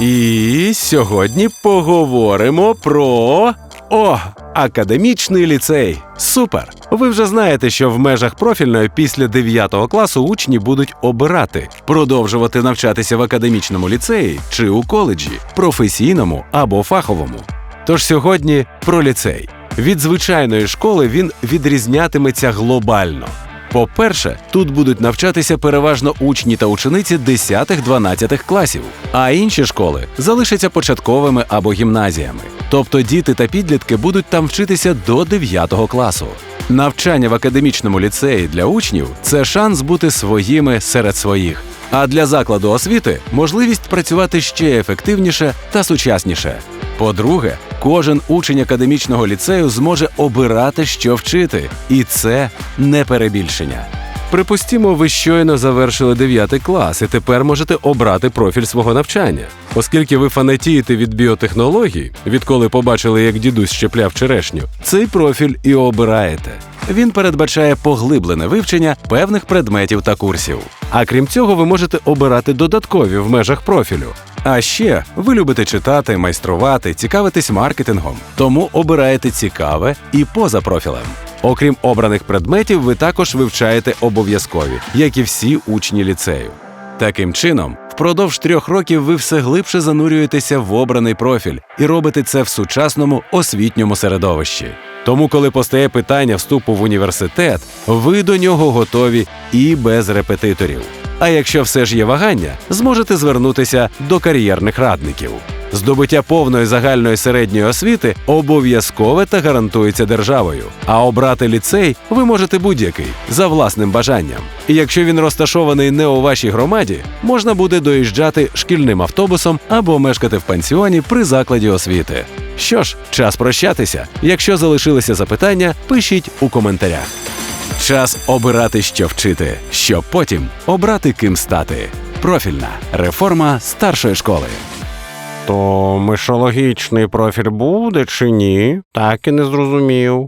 І сьогодні поговоримо про. О, академічний ліцей. Супер! Ви вже знаєте, що в межах профільної після 9 класу учні будуть обирати продовжувати навчатися в академічному ліцеї чи у коледжі, професійному або фаховому. Тож сьогодні про ліцей. Від звичайної школи він відрізнятиметься глобально. По-перше, тут будуть навчатися переважно учні та учениці 10-12 класів, а інші школи залишаться початковими або гімназіями. Тобто діти та підлітки будуть там вчитися до 9 класу. Навчання в академічному ліцеї для учнів це шанс бути своїми серед своїх. А для закладу освіти можливість працювати ще ефективніше та сучасніше. По-друге, кожен учень академічного ліцею зможе обирати, що вчити, і це не перебільшення. Припустімо, ви щойно завершили 9 клас і тепер можете обрати профіль свого навчання. Оскільки ви фанатієте від біотехнологій, відколи побачили, як дідусь щепляв черешню, цей профіль і обираєте. Він передбачає поглиблене вивчення певних предметів та курсів. А крім цього, ви можете обирати додаткові в межах профілю. А ще ви любите читати, майструвати, цікавитись маркетингом, тому обираєте цікаве і поза профілем. Окрім обраних предметів, ви також вивчаєте обов'язкові, як і всі учні ліцею. Таким чином, впродовж трьох років ви все глибше занурюєтеся в обраний профіль і робите це в сучасному освітньому середовищі. Тому, коли постає питання вступу в університет, ви до нього готові і без репетиторів. А якщо все ж є вагання, зможете звернутися до кар'єрних радників. Здобуття повної загальної середньої освіти обов'язкове та гарантується державою. А обрати ліцей ви можете будь-який за власним бажанням. І якщо він розташований не у вашій громаді, можна буде доїжджати шкільним автобусом або мешкати в пансіоні при закладі освіти. Що ж, час прощатися. Якщо залишилися запитання, пишіть у коментарях. Час обирати, що вчити, щоб потім обрати ким стати. Профільна реформа старшої школи. То мишологічний профіль буде чи ні? Так і не зрозумів.